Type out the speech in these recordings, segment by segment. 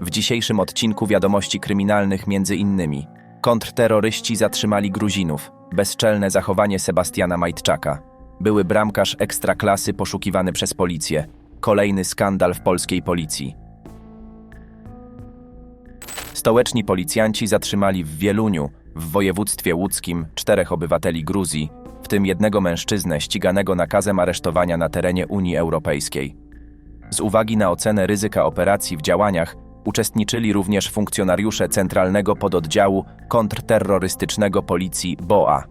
W dzisiejszym odcinku wiadomości kryminalnych między innymi kontrterroryści zatrzymali Gruzinów, bezczelne zachowanie Sebastiana Majtczaka, były bramkarz ekstraklasy poszukiwany przez policję, kolejny skandal w polskiej policji. Stołeczni policjanci zatrzymali w Wieluniu, w województwie łódzkim, czterech obywateli Gruzji, w tym jednego mężczyznę ściganego nakazem aresztowania na terenie Unii Europejskiej. Z uwagi na ocenę ryzyka operacji w działaniach uczestniczyli również funkcjonariusze Centralnego Pododdziału Kontrterrorystycznego Policji BOA.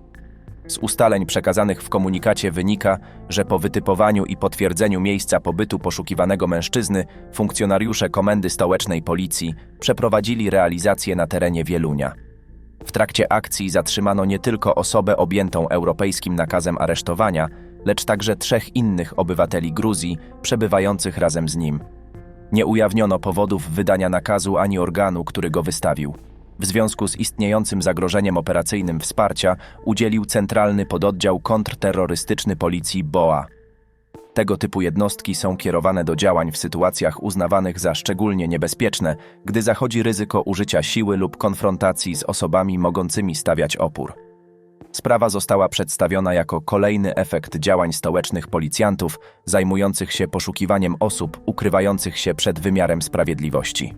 Z ustaleń przekazanych w komunikacie wynika, że po wytypowaniu i potwierdzeniu miejsca pobytu poszukiwanego mężczyzny, funkcjonariusze Komendy Stołecznej Policji przeprowadzili realizację na terenie Wielunia. W trakcie akcji zatrzymano nie tylko osobę objętą europejskim nakazem aresztowania, lecz także trzech innych obywateli Gruzji przebywających razem z nim. Nie ujawniono powodów wydania nakazu ani organu, który go wystawił. W związku z istniejącym zagrożeniem operacyjnym wsparcia udzielił Centralny Pododdział Kontrterrorystyczny Policji BOA. Tego typu jednostki są kierowane do działań w sytuacjach uznawanych za szczególnie niebezpieczne, gdy zachodzi ryzyko użycia siły lub konfrontacji z osobami mogącymi stawiać opór. Sprawa została przedstawiona jako kolejny efekt działań stołecznych policjantów zajmujących się poszukiwaniem osób ukrywających się przed wymiarem sprawiedliwości.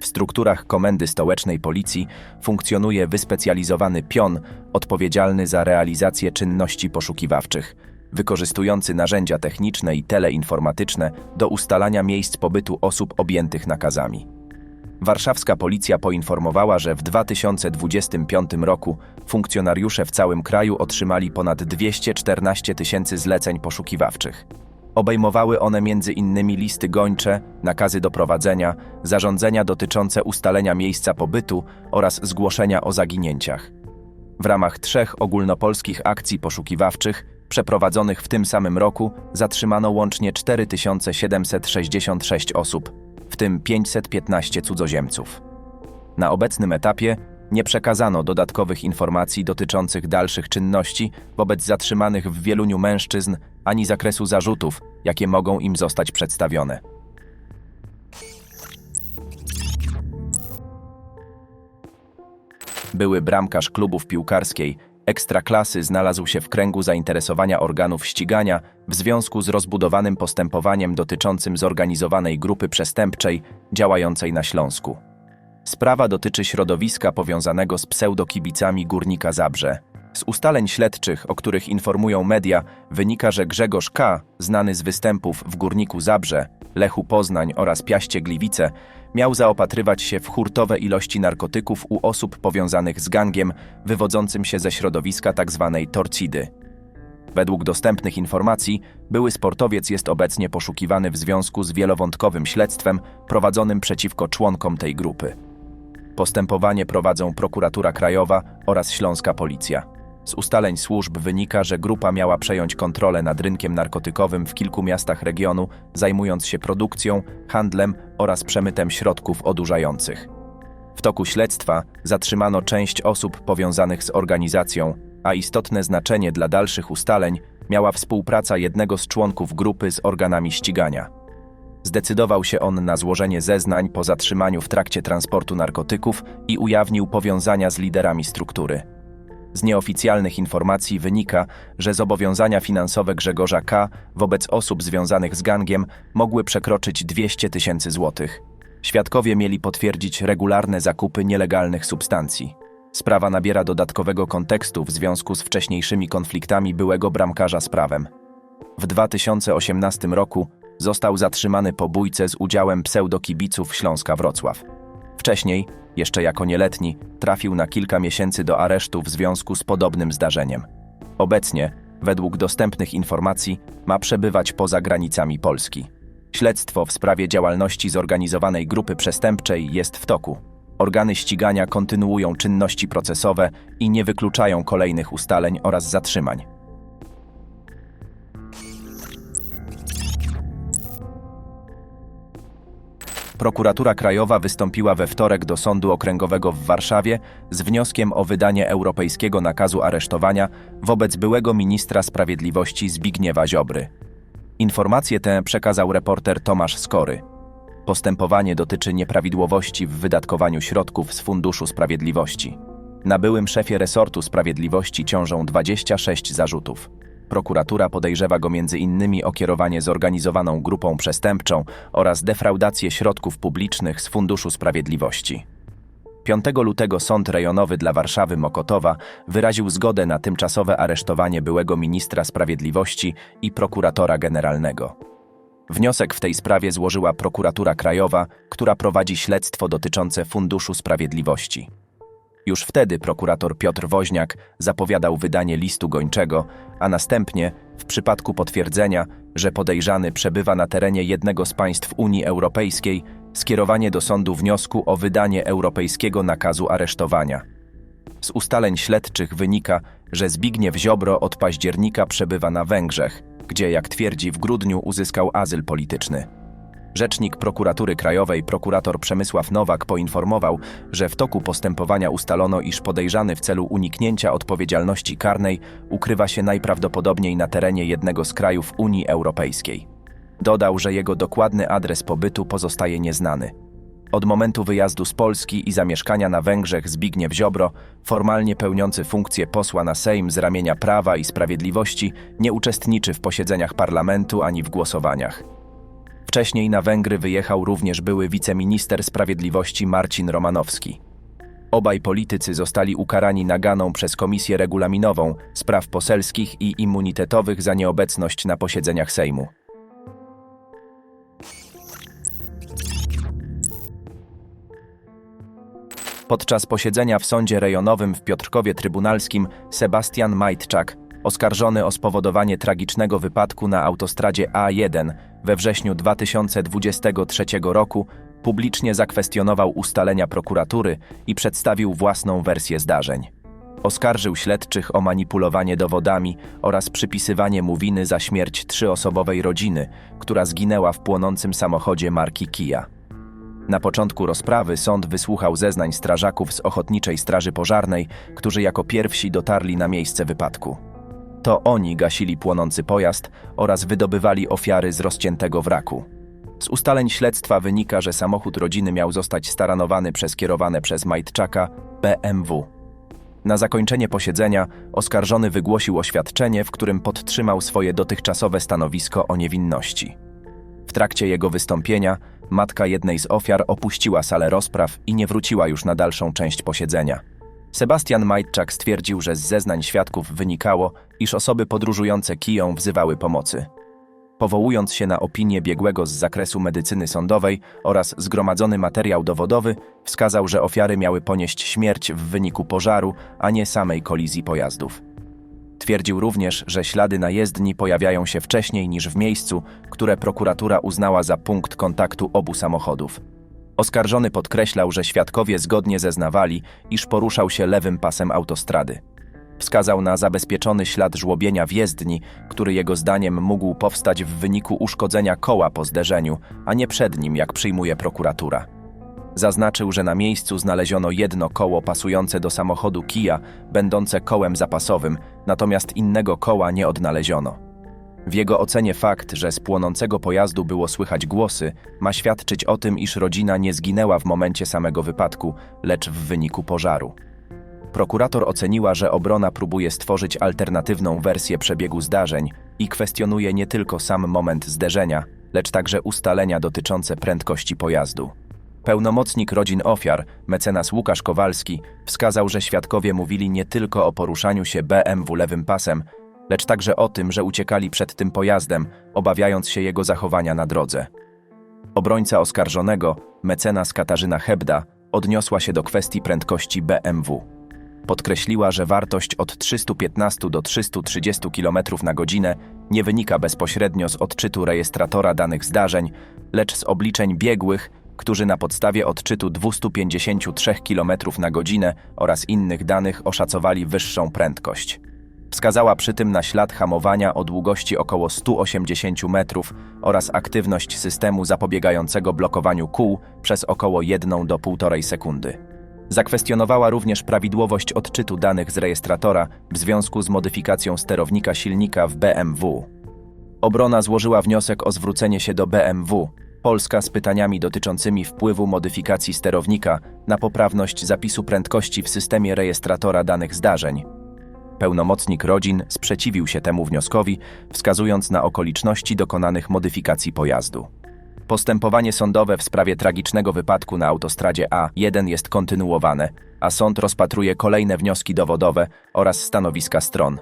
W strukturach Komendy Stołecznej Policji funkcjonuje wyspecjalizowany pion odpowiedzialny za realizację czynności poszukiwawczych, wykorzystujący narzędzia techniczne i teleinformatyczne do ustalania miejsc pobytu osób objętych nakazami. Warszawska policja poinformowała, że w 2025 roku funkcjonariusze w całym kraju otrzymali ponad 214 tysięcy zleceń poszukiwawczych. Obejmowały one m.in. listy gończe, nakazy doprowadzenia, zarządzenia dotyczące ustalenia miejsca pobytu oraz zgłoszenia o zaginięciach. W ramach trzech ogólnopolskich akcji poszukiwawczych przeprowadzonych w tym samym roku zatrzymano łącznie 4766 osób, w tym 515 cudzoziemców. Na obecnym etapie nie przekazano dodatkowych informacji dotyczących dalszych czynności wobec zatrzymanych w Wieluniu mężczyzn ani zakresu zarzutów, jakie mogą im zostać przedstawione. Były bramkarz klubów piłkarskiej Ekstraklasy znalazł się w kręgu zainteresowania organów ścigania w związku z rozbudowanym postępowaniem dotyczącym zorganizowanej grupy przestępczej działającej na Śląsku. Sprawa dotyczy środowiska powiązanego z pseudokibicami Górnika Zabrze. Z ustaleń śledczych, o których informują media, wynika, że Grzegorz K., znany z występów w Górniku Zabrze, Lechu Poznań oraz Piaście Gliwice, miał zaopatrywać się w hurtowe ilości narkotyków u osób powiązanych z gangiem wywodzącym się ze środowiska tzw. torcidy. Według dostępnych informacji, były sportowiec jest obecnie poszukiwany w związku z wielowątkowym śledztwem prowadzonym przeciwko członkom tej grupy. Postępowanie prowadzą Prokuratura Krajowa oraz Śląska Policja. Z ustaleń służb wynika, że grupa miała przejąć kontrolę nad rynkiem narkotykowym w kilku miastach regionu, zajmując się produkcją, handlem oraz przemytem środków odurzających. W toku śledztwa zatrzymano część osób powiązanych z organizacją, a istotne znaczenie dla dalszych ustaleń miała współpraca jednego z członków grupy z organami ścigania. Zdecydował się on na złożenie zeznań po zatrzymaniu w trakcie transportu narkotyków i ujawnił powiązania z liderami struktury. Z nieoficjalnych informacji wynika, że zobowiązania finansowe Grzegorza K. wobec osób związanych z gangiem mogły przekroczyć 200 tysięcy złotych. Świadkowie mieli potwierdzić regularne zakupy nielegalnych substancji. Sprawa nabiera dodatkowego kontekstu w związku z wcześniejszymi konfliktami byłego bramkarza z prawem. W 2018 roku został zatrzymany po bójce z udziałem pseudokibiców Śląska Wrocław. Wcześniej, jeszcze jako nieletni, trafił na kilka miesięcy do aresztu w związku z podobnym zdarzeniem. Obecnie, według dostępnych informacji, ma przebywać poza granicami Polski. Śledztwo w sprawie działalności zorganizowanej grupy przestępczej jest w toku. Organy ścigania kontynuują czynności procesowe i nie wykluczają kolejnych ustaleń oraz zatrzymań. Prokuratura Krajowa wystąpiła we wtorek do Sądu Okręgowego w Warszawie z wnioskiem o wydanie europejskiego nakazu aresztowania wobec byłego ministra sprawiedliwości Zbigniewa Ziobry. Informację tę przekazał reporter Tomasz Skory. Postępowanie dotyczy nieprawidłowości w wydatkowaniu środków z Funduszu Sprawiedliwości. Na byłym szefie resortu sprawiedliwości ciążą 26 zarzutów. Prokuratura podejrzewa go innymi o kierowanie zorganizowaną grupą przestępczą oraz defraudację środków publicznych z Funduszu Sprawiedliwości. 5 lutego Sąd Rejonowy dla Warszawy Mokotowa wyraził zgodę na tymczasowe aresztowanie byłego ministra sprawiedliwości i prokuratora generalnego. Wniosek w tej sprawie złożyła prokuratura krajowa, która prowadzi śledztwo dotyczące Funduszu Sprawiedliwości. Już wtedy prokurator Piotr Woźniak zapowiadał wydanie listu gończego, a następnie, w przypadku potwierdzenia, że podejrzany przebywa na terenie jednego z państw Unii Europejskiej, skierowanie do sądu wniosku o wydanie europejskiego nakazu aresztowania. Z ustaleń śledczych wynika, że Zbigniew Ziobro od października przebywa na Węgrzech, gdzie, jak twierdzi, w grudniu uzyskał azyl polityczny. Rzecznik prokuratury krajowej prokurator Przemysław Nowak poinformował, że w toku postępowania ustalono, iż podejrzany w celu uniknięcia odpowiedzialności karnej ukrywa się najprawdopodobniej na terenie jednego z krajów Unii Europejskiej. Dodał, że jego dokładny adres pobytu pozostaje nieznany. Od momentu wyjazdu z Polski i zamieszkania na Węgrzech Zbigniew Ziobro, formalnie pełniący funkcję posła na Sejm z ramienia Prawa i Sprawiedliwości, nie uczestniczy w posiedzeniach parlamentu ani w głosowaniach. Wcześniej na Węgry wyjechał również były wiceminister sprawiedliwości Marcin Romanowski. Obaj politycy zostali ukarani naganą przez Komisję Regulaminową Spraw Poselskich i Immunitetowych za nieobecność na posiedzeniach Sejmu. Podczas posiedzenia w sądzie rejonowym w Piotrkowie Trybunalskim Sebastian Majtczak, oskarżony o spowodowanie tragicznego wypadku na autostradzie A1 we wrześniu 2023 roku, publicznie zakwestionował ustalenia prokuratury i przedstawił własną wersję zdarzeń. Oskarżył śledczych o manipulowanie dowodami oraz przypisywanie mu winy za śmierć trzyosobowej rodziny, która zginęła w płonącym samochodzie marki Kia. Na początku rozprawy sąd wysłuchał zeznań strażaków z Ochotniczej Straży Pożarnej, którzy jako pierwsi dotarli na miejsce wypadku. To oni gasili płonący pojazd oraz wydobywali ofiary z rozciętego wraku. Z ustaleń śledztwa wynika, że samochód rodziny miał zostać staranowany przez kierowane przez Majtczaka BMW. Na zakończenie posiedzenia oskarżony wygłosił oświadczenie, w którym podtrzymał swoje dotychczasowe stanowisko o niewinności. W trakcie jego wystąpienia matka jednej z ofiar opuściła salę rozpraw i nie wróciła już na dalszą część posiedzenia. Sebastian Majczak stwierdził, że z zeznań świadków wynikało, iż osoby podróżujące kiją wzywały pomocy. Powołując się na opinię biegłego z zakresu medycyny sądowej oraz zgromadzony materiał dowodowy, wskazał, że ofiary miały ponieść śmierć w wyniku pożaru, a nie samej kolizji pojazdów. Twierdził również, że ślady na jezdni pojawiają się wcześniej niż w miejscu, które prokuratura uznała za punkt kontaktu obu samochodów. Oskarżony podkreślał, że świadkowie zgodnie zeznawali, iż poruszał się lewym pasem autostrady. Wskazał na zabezpieczony ślad żłobienia w jezdni, który jego zdaniem mógł powstać w wyniku uszkodzenia koła po zderzeniu, a nie przed nim, jak przyjmuje prokuratura. Zaznaczył, że na miejscu znaleziono jedno koło pasujące do samochodu Kia, będące kołem zapasowym, natomiast innego koła nie odnaleziono. W jego ocenie fakt, że z płonącego pojazdu było słychać głosy, ma świadczyć o tym, iż rodzina nie zginęła w momencie samego wypadku, lecz w wyniku pożaru. Prokurator oceniła, że obrona próbuje stworzyć alternatywną wersję przebiegu zdarzeń i kwestionuje nie tylko sam moment zderzenia, lecz także ustalenia dotyczące prędkości pojazdu. Pełnomocnik rodzin ofiar, mecenas Łukasz Kowalski, wskazał, że świadkowie mówili nie tylko o poruszaniu się BMW lewym pasem, lecz także o tym, że uciekali przed tym pojazdem, obawiając się jego zachowania na drodze. Obrońca oskarżonego, mecenas Katarzyna Hebda, odniosła się do kwestii prędkości BMW. Podkreśliła, że wartość od 315 do 330 km na godzinę nie wynika bezpośrednio z odczytu rejestratora danych zdarzeń, lecz z obliczeń biegłych, którzy na podstawie odczytu 253 km na godzinę oraz innych danych oszacowali wyższą prędkość. Wskazała przy tym na ślad hamowania o długości około 180 metrów oraz aktywność systemu zapobiegającego blokowaniu kół przez około 1 do 1,5 sekundy. Zakwestionowała również prawidłowość odczytu danych z rejestratora w związku z modyfikacją sterownika silnika w BMW. Obrona złożyła wniosek o zwrócenie się do BMW, Polska z pytaniami dotyczącymi wpływu modyfikacji sterownika na poprawność zapisu prędkości w systemie rejestratora danych zdarzeń. Pełnomocnik rodzin sprzeciwił się temu wnioskowi, wskazując na okoliczności dokonanych modyfikacji pojazdu. Postępowanie sądowe w sprawie tragicznego wypadku na autostradzie A1 jest kontynuowane, a sąd rozpatruje kolejne wnioski dowodowe oraz stanowiska stron.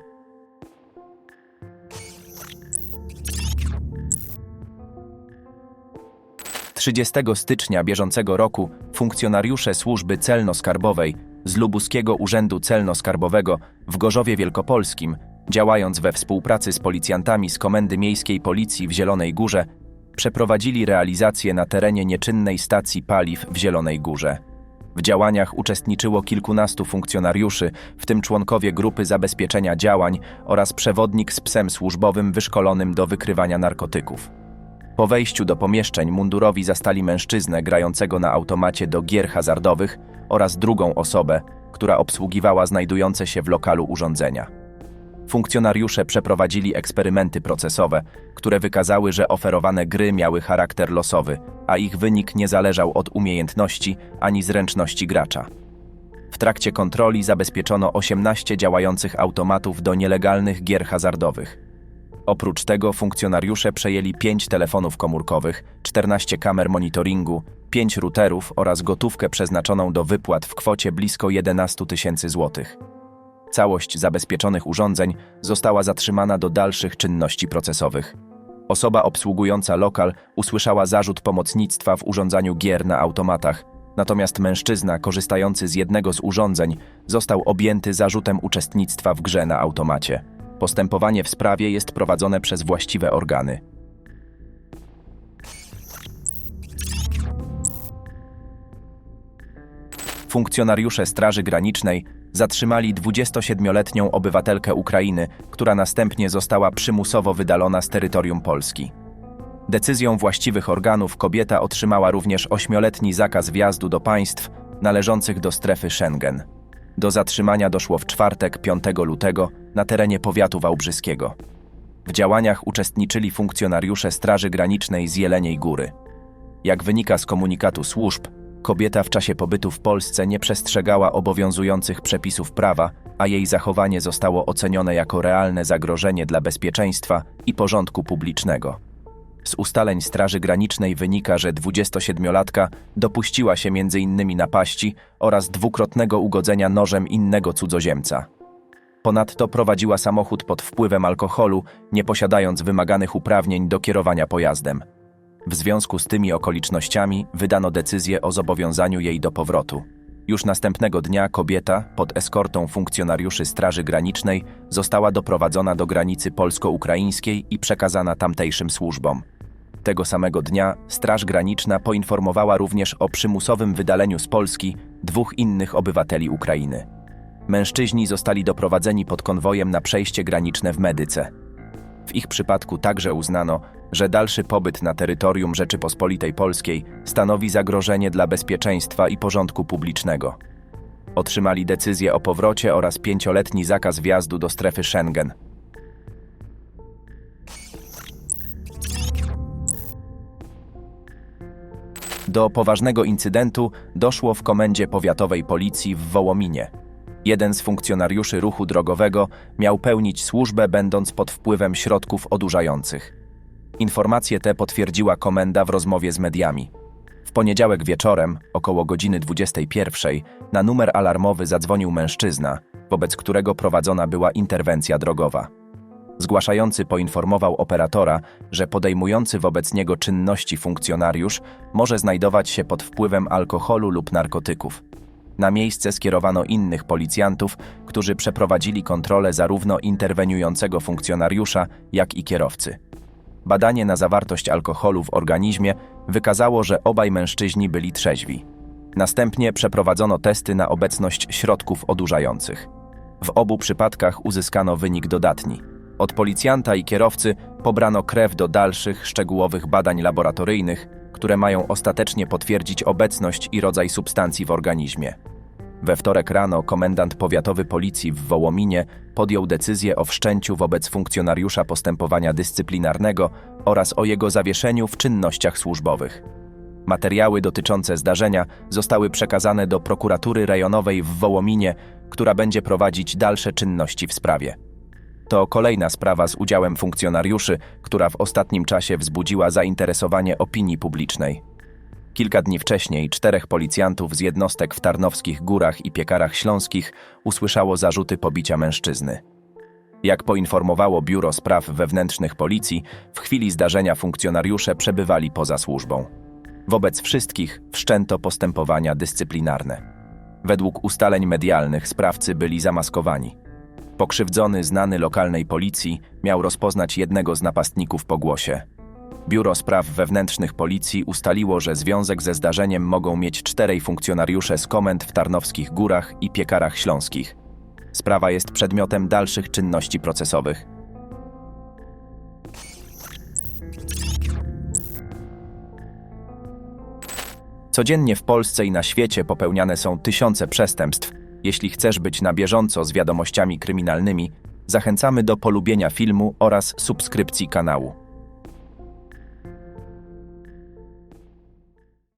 Trzydziestego stycznia bieżącego roku funkcjonariusze służby celno-skarbowej z Lubuskiego Urzędu Celno-Skarbowego w Gorzowie Wielkopolskim, działając we współpracy z policjantami z Komendy Miejskiej Policji w Zielonej Górze, przeprowadzili realizację na terenie nieczynnej stacji paliw w Zielonej Górze. W działaniach uczestniczyło kilkunastu funkcjonariuszy, w tym członkowie grupy zabezpieczenia działań oraz przewodnik z psem służbowym wyszkolonym do wykrywania narkotyków. Po wejściu do pomieszczeń mundurowi zastali mężczyznę grającego na automacie do gier hazardowych oraz drugą osobę, która obsługiwała znajdujące się w lokalu urządzenia. Funkcjonariusze przeprowadzili eksperymenty procesowe, które wykazały, że oferowane gry miały charakter losowy, a ich wynik nie zależał od umiejętności ani zręczności gracza. W trakcie kontroli zabezpieczono 18 działających automatów do nielegalnych gier hazardowych. Oprócz tego funkcjonariusze przejęli 5 telefonów komórkowych, 14 kamer monitoringu, 5 routerów oraz gotówkę przeznaczoną do wypłat w kwocie blisko 11 tysięcy złotych. Całość zabezpieczonych urządzeń została zatrzymana do dalszych czynności procesowych. Osoba obsługująca lokal usłyszała zarzut pomocnictwa w urządzaniu gier na automatach, natomiast mężczyzna korzystający z jednego z urządzeń został objęty zarzutem uczestnictwa w grze na automacie. Postępowanie w sprawie jest prowadzone przez właściwe organy. Funkcjonariusze Straży Granicznej zatrzymali 27-letnią obywatelkę Ukrainy, która następnie została przymusowo wydalona z terytorium Polski. Decyzją właściwych organów kobieta otrzymała również ośmioletni zakaz wjazdu do państw należących do strefy Schengen. Do zatrzymania doszło w czwartek 5 lutego na terenie powiatu wałbrzyskiego. W działaniach uczestniczyli funkcjonariusze Straży Granicznej z Jeleniej Góry. Jak wynika z komunikatu służb, kobieta w czasie pobytu w Polsce nie przestrzegała obowiązujących przepisów prawa, a jej zachowanie zostało ocenione jako realne zagrożenie dla bezpieczeństwa i porządku publicznego. Z ustaleń Straży Granicznej wynika, że 27-latka dopuściła się m.in. napaści oraz dwukrotnego ugodzenia nożem innego cudzoziemca. Ponadto prowadziła samochód pod wpływem alkoholu, nie posiadając wymaganych uprawnień do kierowania pojazdem. W związku z tymi okolicznościami wydano decyzję o zobowiązaniu jej do powrotu. Już następnego dnia kobieta, pod eskortą funkcjonariuszy Straży Granicznej, została doprowadzona do granicy polsko-ukraińskiej i przekazana tamtejszym służbom. Tego samego dnia Straż Graniczna poinformowała również o przymusowym wydaleniu z Polski dwóch innych obywateli Ukrainy. Mężczyźni zostali doprowadzeni pod konwojem na przejście graniczne w Medyce. W ich przypadku także uznano, że dalszy pobyt na terytorium Rzeczypospolitej Polskiej stanowi zagrożenie dla bezpieczeństwa i porządku publicznego. Otrzymali decyzję o powrocie oraz pięcioletni zakaz wjazdu do strefy Schengen. Do poważnego incydentu doszło w komendzie powiatowej policji w Wołominie. Jeden z funkcjonariuszy ruchu drogowego miał pełnić służbę, będąc pod wpływem środków odurzających. Informacje te potwierdziła komenda w rozmowie z mediami. W poniedziałek wieczorem, około godziny 21, na numer alarmowy zadzwonił mężczyzna, wobec którego prowadzona była interwencja drogowa. Zgłaszający poinformował operatora, że podejmujący wobec niego czynności funkcjonariusz może znajdować się pod wpływem alkoholu lub narkotyków. Na miejsce skierowano innych policjantów, którzy przeprowadzili kontrolę zarówno interweniującego funkcjonariusza, jak i kierowcy. Badanie na zawartość alkoholu w organizmie wykazało, że obaj mężczyźni byli trzeźwi. Następnie przeprowadzono testy na obecność środków odurzających. W obu przypadkach uzyskano wynik dodatni. Od policjanta i kierowcy pobrano krew do dalszych, szczegółowych badań laboratoryjnych, które mają ostatecznie potwierdzić obecność i rodzaj substancji w organizmie. We wtorek rano komendant powiatowy policji w Wołominie podjął decyzję o wszczęciu wobec funkcjonariusza postępowania dyscyplinarnego oraz o jego zawieszeniu w czynnościach służbowych. Materiały dotyczące zdarzenia zostały przekazane do prokuratury rejonowej w Wołominie, która będzie prowadzić dalsze czynności w sprawie. To kolejna sprawa z udziałem funkcjonariuszy, która w ostatnim czasie wzbudziła zainteresowanie opinii publicznej. Kilka dni wcześniej czterech policjantów z jednostek w Tarnowskich Górach i Piekarach Śląskich usłyszało zarzuty pobicia mężczyzny. Jak poinformowało Biuro Spraw Wewnętrznych Policji, w chwili zdarzenia funkcjonariusze przebywali poza służbą. Wobec wszystkich wszczęto postępowania dyscyplinarne. Według ustaleń medialnych sprawcy byli zamaskowani. Pokrzywdzony, znany lokalnej policji, miał rozpoznać jednego z napastników po głosie. Biuro Spraw Wewnętrznych Policji ustaliło, że związek ze zdarzeniem mogą mieć czterej funkcjonariusze z komend w Tarnowskich Górach i Piekarach Śląskich. Sprawa jest przedmiotem dalszych czynności procesowych. Codziennie w Polsce i na świecie popełniane są tysiące przestępstw. Jeśli chcesz być na bieżąco z wiadomościami kryminalnymi, zachęcamy do polubienia filmu oraz subskrypcji kanału.